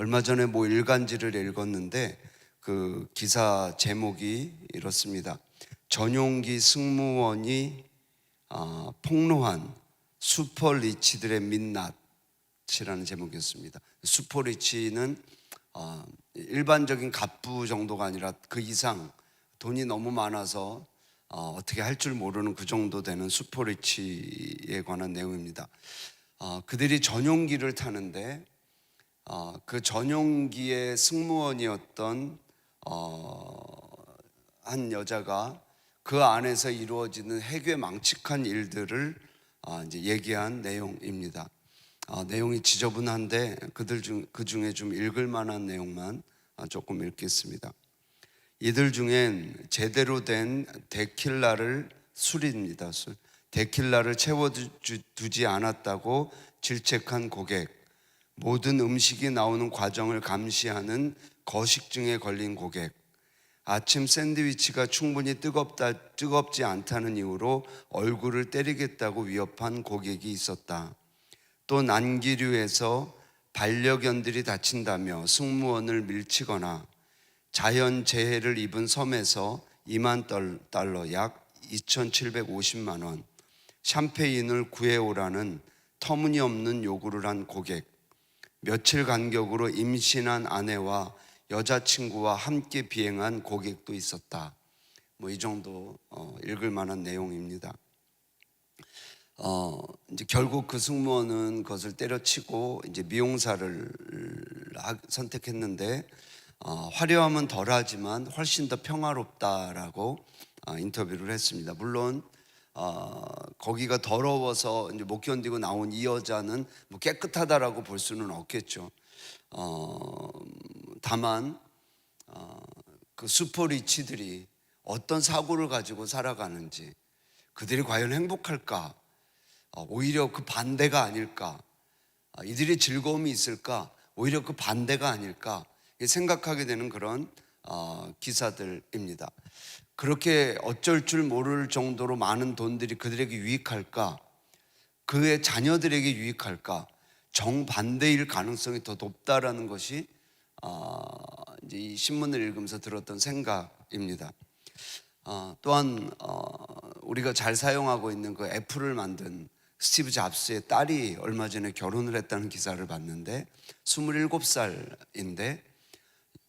얼마 전에 뭐 일간지를 읽었는데 그 기사 제목이 이렇습니다. 전용기 승무원이 아, 폭로한 슈퍼리치들의 민낯이라는 제목이었습니다. 슈퍼리치는 아, 일반적인 갑부 정도가 아니라 그 이상 돈이 너무 많아서 어, 어떻게 할 줄 모르는 그 정도 되는 슈퍼리치에 관한 내용입니다. 어, 그들이 전용기를 타는데 어, 그 전용기의 승무원이었던 어, 한 여자가 그 안에서 이루어지는 해괴 망측한 일들을 어, 이제 얘기한 내용입니다. 어, 내용이 지저분한데 그들 중 그 중에 좀 읽을 만한 내용만 어, 조금 읽겠습니다. 이들 중엔 제대로 된 데킬라를 술입니다. 술. 데킬라를 채워두지 않았다고 질책한 고객, 모든 음식이 나오는 과정을 감시하는 거식증에 걸린 고객, 아침 샌드위치가 충분히 뜨겁다, 뜨겁지 않다는 이유로 얼굴을 때리겠다고 위협한 고객이 있었다. 또 난기류에서 반려견들이 다친다며 승무원을 밀치거나 자연 재해를 입은 섬에서 2만 달러 약 2,750만 원 샴페인을 구해오라는 터무니없는 요구를 한 고객 며칠 간격으로 임신한 아내와 여자친구와 함께 비행한 고객도 있었다. 뭐 이 정도 어, 읽을 만한 내용입니다. 어, 이제 결국 그 승무원은 그것을 때려치고 이제 미용사를 하- 선택했는데 어, 화려함은 덜하지만 훨씬 더 평화롭다라고 어, 인터뷰를 했습니다. 물론 어, 거기가 더러워서 이제 못 견디고 나온 이 여자는 뭐 깨끗하다라고 볼 수는 없겠죠. 어, 다만 어, 그 슈퍼리치들이 어떤 사고를 가지고 살아가는지 그들이 과연 행복할까? 어, 오히려 그 반대가 아닐까? 아, 이들이 즐거움이 있을까? 오히려 그 반대가 아닐까? 생각하게 되는 그런 어, 기사들입니다. 그렇게 어쩔 줄 모를 정도로 많은 돈들이 그들에게 유익할까? 그의 자녀들에게 유익할까? 정반대일 가능성이 더 높다라는 것이 어, 이제 이 신문을 읽으면서 들었던 생각입니다. 어, 또한 어, 우리가 잘 사용하고 있는 그 애플을 만든 스티브 잡스의 딸이 얼마 전에 결혼을 했다는 기사를 봤는데 27살인데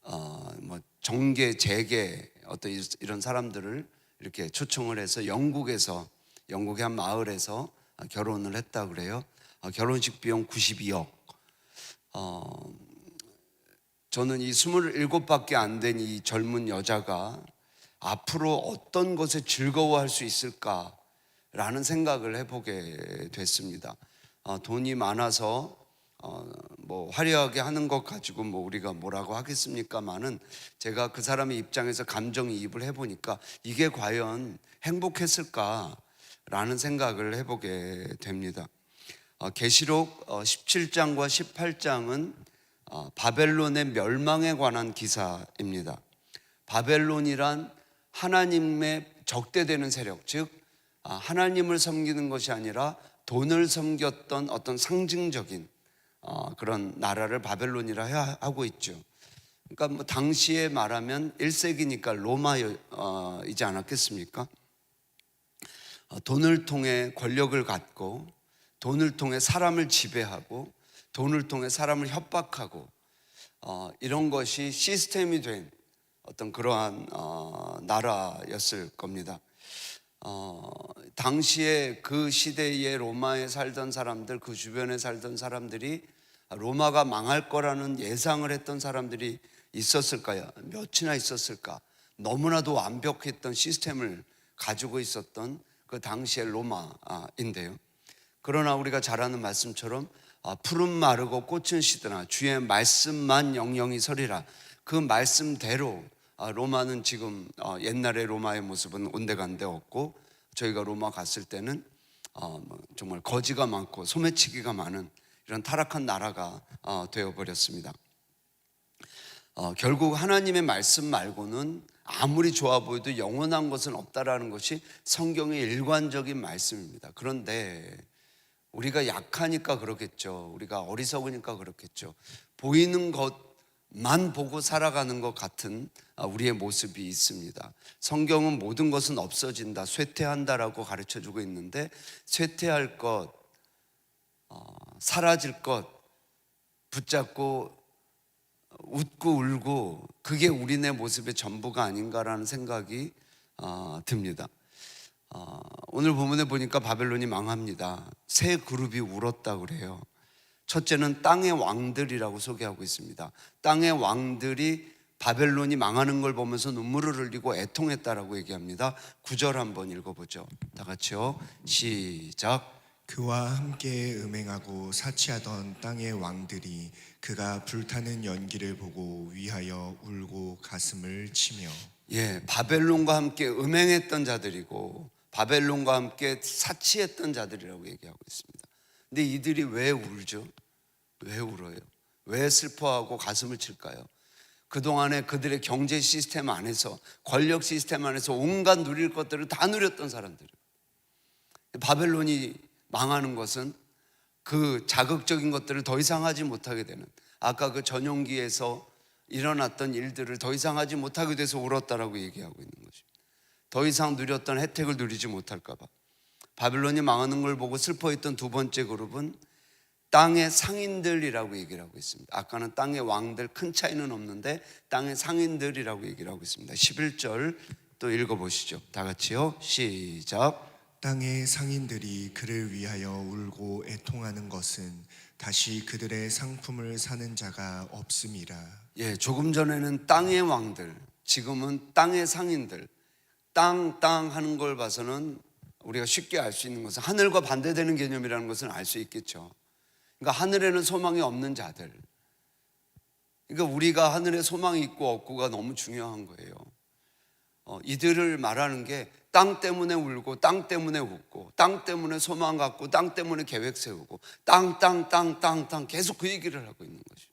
어, 뭐 정계, 재계 어떤 이- 이런 사람들을 이렇게 초청을 해서 영국에서 영국의 한 마을에서 결혼을 했다 그래요. 어, 결혼식 비용 92억. 어, 저는 이 27밖에 안 된 이 젊은 여자가 앞으로 어떤 것에 즐거워할 수 있을까라는 생각을 해보게 됐습니다. 어, 돈이 많아서 어, 뭐 화려하게 하는 것 가지고 뭐 우리가 뭐라고 하겠습니까만은 제가 그 사람의 입장에서 감정이입을 해보니까 이게 과연 행복했을까라는 생각을 해보게 됩니다. 어, 계시록 17장과 18장은 어, 바벨론의 멸망에 관한 기사입니다. 바벨론이란 하나님의 적대되는 세력, 즉 아, 하나님을 섬기는 것이 아니라 돈을 섬겼던 어떤 상징적인 어, 그런 나라를 바벨론이라 해- 하고 있죠. 그러니까 뭐 당시에 말하면 1세기니까 로마이지 않았겠습니까? 어, 돈을 통해 권력을 갖고 돈을 통해 사람을 지배하고 돈을 통해 사람을 협박하고 어, 이런 것이 시스템이 된 어떤 그러한 어, 나라였을 겁니다. 어, 당시에 그 시대에 로마에 살던 사람들, 그 주변에 살던 사람들이 로마가 망할 거라는 예상을 했던 사람들이 있었을까요? 몇이나 있었을까? 너무나도 완벽했던 시스템을 가지고 있었던 그 당시의 로마인데요. 그러나 우리가 잘 아는 말씀처럼 아, 푸른 마르고 꽃은 시드나 주의 말씀만 영영이 서리라 그 말씀대로 아, 로마는 지금 어, 옛날의 로마의 모습은 온데간데 없고 저희가 로마 갔을 때는 어, 뭐 정말 거지가 많고 소매치기가 많은 이런 타락한 나라가 어, 되어버렸습니다. 어, 결국 하나님의 말씀 말고는 아무리 좋아 보여도 영원한 것은 없다라는 것이 성경의 일관적인 말씀입니다. 그런데 우리가 약하니까 그렇겠죠. 우리가 어리석으니까 그렇겠죠. 보이는 것만 보고 살아가는 것 같은 아, 우리의 모습이 있습니다. 성경은 모든 것은 없어진다, 쇠퇴한다라고 가르쳐 주고 있는데 쇠퇴할 것, 어, 사라질 것 붙잡고 웃고 울고 그게 우리네 모습의 전부가 아닌가라는 생각이 어, 듭니다. 어, 오늘 본문에 보니까 바벨론이 망합니다. 세 그룹이 울었다 그래요. 첫째는 땅의 왕들이라고 소개하고 있습니다. 땅의 왕들이 바벨론이 망하는 걸 보면서 눈물을 흘리고 애통했다라고 얘기합니다. 구절 한번 읽어보죠. 다 같이요. 시작. 그와 함께 음행하고 사치하던 땅의 왕들이 그가 불타는 연기를 보고 위하여 울고 가슴을 치며 예, 바벨론과 함께 음행했던 자들이고 바벨론과 함께 사치했던 자들이라고 얘기하고 있습니다. 근데 이들이 왜 울죠? 왜 울어요? 왜 슬퍼하고 가슴을 칠까요? 그동안에 그들의 경제 시스템 안에서 권력 시스템 안에서 온갖 누릴 것들을 다 누렸던 사람들. 바벨론이 망하는 것은 그 자극적인 것들을 더 이상 하지 못하게 되는 아까 그 전용기에서 일어났던 일들을 더 이상 하지 못하게 돼서 울었다라고 얘기하고 있는 것입니다. 더 이상 누렸던 혜택을 누리지 못할까 봐. 바빌론이 망하는 걸 보고 슬퍼했던 두 번째 그룹은 땅의 상인들이라고 얘기를 하고 있습니다. 아까는 땅의 왕들 큰 차이는 없는데 땅의 상인들이라고 얘기를 하고 있습니다. 11절 또 읽어 보시죠. 다 같이요. 시작. 땅의 상인들이 그를 위하여 울고 애통하는 것은 다시 그들의 상품을 사는 자가 없음이라 예, 조금 전에는 땅의 왕들, 지금은 땅의 상인들, 땅, 땅 하는 걸 봐서는 우리가 쉽게 알 수 있는 것은 하늘과 반대되는 개념이라는 것은 알 수 있겠죠. 그러니까 하늘에는 소망이 없는 자들. 그러니까 우리가 하늘에 소망이 있고 없고가 너무 중요한 거예요. 어, 이들을 말하는 게 땅 때문에 울고 땅 때문에 웃고 땅 때문에 소망 갖고 땅 때문에 계획 세우고 땅, 땅, 땅, 땅, 땅 계속 그 얘기를 하고 있는 거죠.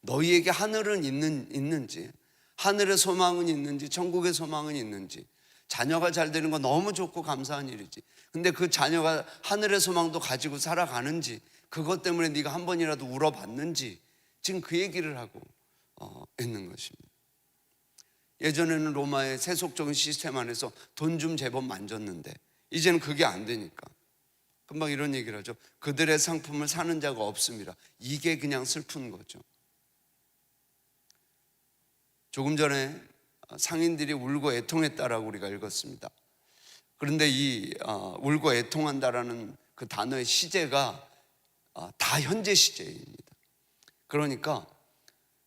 너희에게 하늘은 있는, 있는지, 하늘의 소망은 있는지, 천국의 소망은 있는지, 자녀가 잘 되는 건 너무 좋고 감사한 일이지. 근데 그 자녀가 하늘의 소망도 가지고 살아가는지, 그것 때문에 네가 한 번이라도 울어봤는지, 지금 그 얘기를 하고 어, 있는 것입니다. 예전에는 로마의 세속적인 시스템 안에서 돈 좀 제법 만졌는데, 이제는 그게 안 되니까. 금방 이런 얘기를 하죠. 그들의 상품을 사는 자가 없습니다. 이게 그냥 슬픈 거죠. 조금 전에 상인들이 울고 애통했다라고 우리가 읽었습니다. 그런데 이 어, 울고 애통한다라는 그 단어의 시제가 어, 다 현재 시제입니다. 그러니까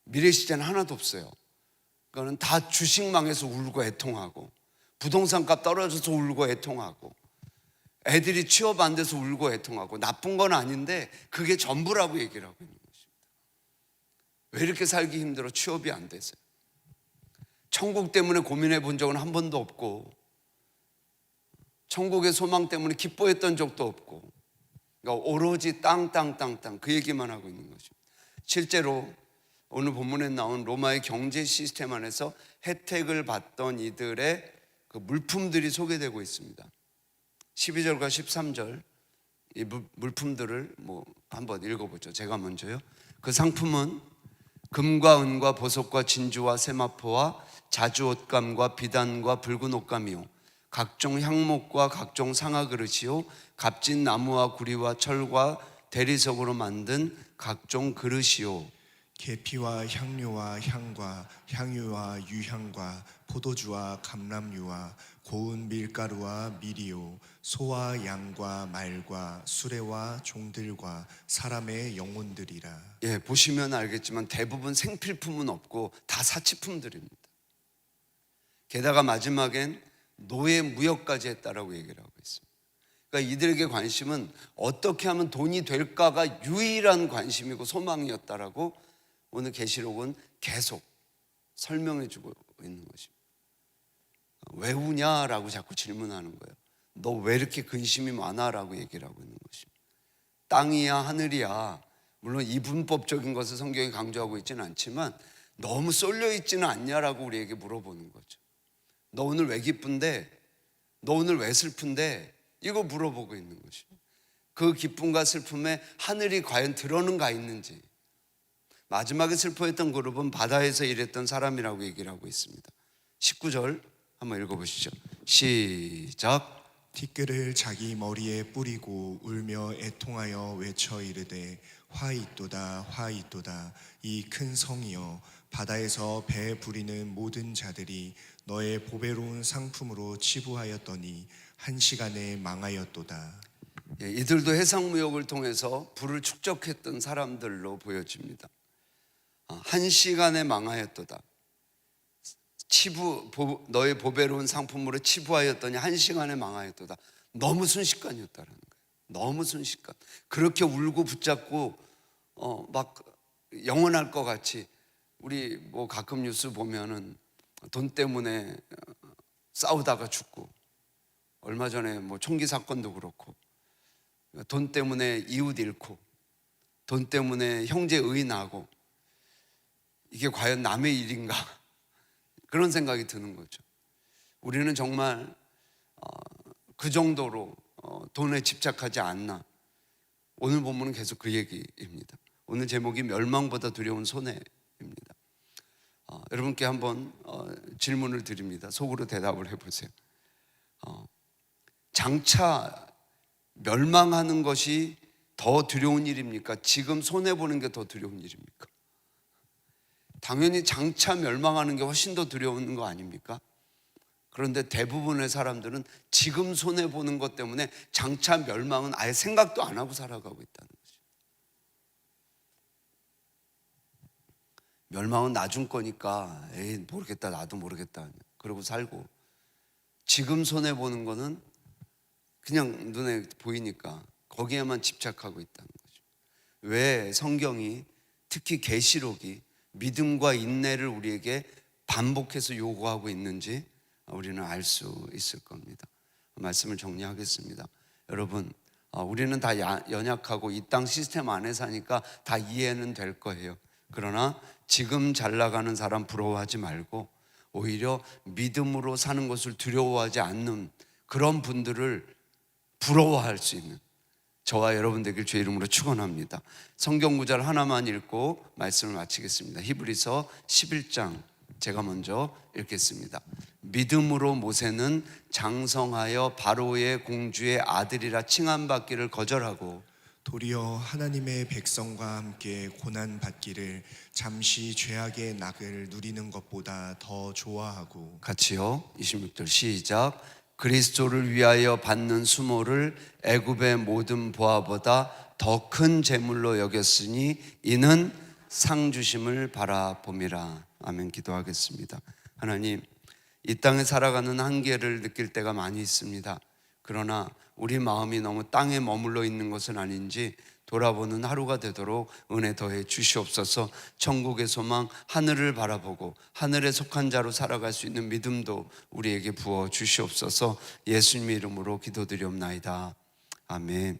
미래 시제는 하나도 없어요. 그거는 다 주식망에서 울고 애통하고 부동산 값 떨어져서 울고 애통하고 애들이 취업 안 돼서 울고 애통하고 나쁜 건 아닌데 그게 전부라고 얘기를 하고 있는 것입니다. 왜 이렇게 살기 힘들어 취업이 안 돼서요? 천국 때문에 고민해 본 적은 한 번도 없고, 천국의 소망 때문에 기뻐했던 적도 없고, 그러니까 오로지 땅, 땅, 땅, 땅, 그 얘기만 하고 있는 것입니다. 실제로 오늘 본문에 나온 로마의 경제 시스템 안에서 혜택을 받던 이들의 그 물품들이 소개되고 있습니다. 12절과 13절 이 물품들을 뭐 한번 읽어보죠. 제가 먼저요. 그 상품은 금과 은과 보석과 진주와 세마포와 자주 옷감과 비단과 붉은 옷감이요 각종 향목과 각종 상아 그릇이요 값진 나무와 구리와 철과 대리석으로 만든 각종 그릇이요 계피와 향료와 향과 향유와 유향과 포도주와 감람유와 고운 밀가루와 미리오 소와 양과 말과 수레와 종들과 사람의 영혼들이라 예 보시면 알겠지만 대부분 생필품은 없고 다 사치품들입니다. 게다가 마지막엔 노예 무역까지 했다라고 얘기를 하고 있습니다. 그러니까 이들에게 관심은 어떻게 하면 돈이 될까가 유일한 관심이고 소망이었다라고 오늘 계시록은 계속 설명해 주고 있는 것입니다. 왜 우냐라고 자꾸 질문하는 거예요. 너 왜 이렇게 근심이 많아라고 얘기를 하고 있는 것입니다. 땅이야 하늘이야 물론 이분법적인 것을 성경이 강조하고 있지는 않지만 너무 쏠려 있지는 않냐라고 우리에게 물어보는 거죠. 너 오늘 왜 기쁜데? 너 오늘 왜 슬픈데? 이거 물어보고 있는 것이죠. 그 기쁨과 슬픔에 하늘이 과연 들어는 가 있는지 마지막에 슬퍼했던 그룹은 바다에서 일했던 사람이라고 얘기를 하고 있습니다. 19절 한번 읽어보시죠. 시작. 티끌을 자기 머리에 뿌리고 울며 애통하여 외쳐 이르되 화 있도다 화 있도다 이 큰 성이여 바다에서 배 부리는 모든 자들이 너의 보배로운 상품으로 치부하였더니 한 시간에 망하였도다 예, 이들도 해상 무역을 통해서 부를 축적했던 사람들로 보여집니다. 아, 한 시간에 망하였도다. 치부 보- 너의 보배로운 상품으로 치부하였더니 한 시간에 망하였도다. 너무 순식간이었다라는. 너무 순식간. 그렇게 울고 붙잡고 어, 막 영원할 것 같이 우리 뭐 가끔 뉴스 보면은 돈 때문에 어, 싸우다가 죽고 얼마 전에 뭐 총기 사건도 그렇고 돈 때문에 이웃 잃고 돈 때문에 형제 의인하고 이게 과연 남의 일인가 그런 생각이 드는 거죠. 우리는 정말 어, 그 정도로 어, 돈에 집착하지 않나. 오늘 본문은 계속 그 얘기입니다. 오늘 제목이 멸망보다 두려운 손해입니다. 어, 여러분께 한번 어, 질문을 드립니다. 속으로 대답을 해보세요. 어, 장차 멸망하는 것이 더 두려운 일입니까? 지금 손해 보는 게 더 두려운 일입니까? 당연히 장차 멸망하는 게 훨씬 더 두려운 거 아닙니까? 그런데 대부분의 사람들은 지금 손해 보는 것 때문에 장차 멸망은 아예 생각도 안 하고 살아가고 있다는 거죠. 멸망은 나중 거니까 에이 모르겠다 나도 모르겠다 그러고 살고 지금 손해 보는 거는 그냥 눈에 보이니까 거기에만 집착하고 있다는 거죠. 왜 성경이 특히 계시록이 믿음과 인내를 우리에게 반복해서 요구하고 있는지 우리는 알 수 있을 겁니다. 말씀을 정리하겠습니다. 여러분, 아, 우리는 다 야- 연약하고 이 땅 시스템 안에 사니까 다 이해는 될 거예요. 그러나 지금 잘 나가는 사람 부러워하지 말고 오히려 믿음으로 사는 것을 두려워하지 않는 그런 분들을 부러워할 수 있는 저와 여러분 되길 주의 이름으로 축원합니다. 성경 구절 하나만 읽고 말씀을 마치겠습니다. 히브리서 11장 제가 먼저 읽겠습니다. 믿음으로 모세는 장성하여 바로의 공주의 아들이라 칭함받기를 거절하고 도리어 하나님의 백성과 함께 고난 받기를 잠시 죄악의 낙을 누리는 것보다 더 좋아하고 같이요. 26절 시작. 그리스도를 위하여 받는 수모를 애굽의 모든 보아보다 더 큰 재물로 여겼으니 이는 상 주심을 바라봄이라. 아멘 기도하겠습니다. 하나님, 이 땅에 살아가는 한계를 느낄 때가 많이 있습니다. 그러나 우리 마음이 너무 땅에 머물러 있는 것은 아닌지 돌아보는 하루가 되도록 은혜 더해 주시옵소서. 천국의 소망 하늘을 바라보고 하늘에 속한 자로 살아갈 수 있는 믿음도 우리에게 부어 주시옵소서. 예수님의 이름으로 기도드리옵나이다. 아멘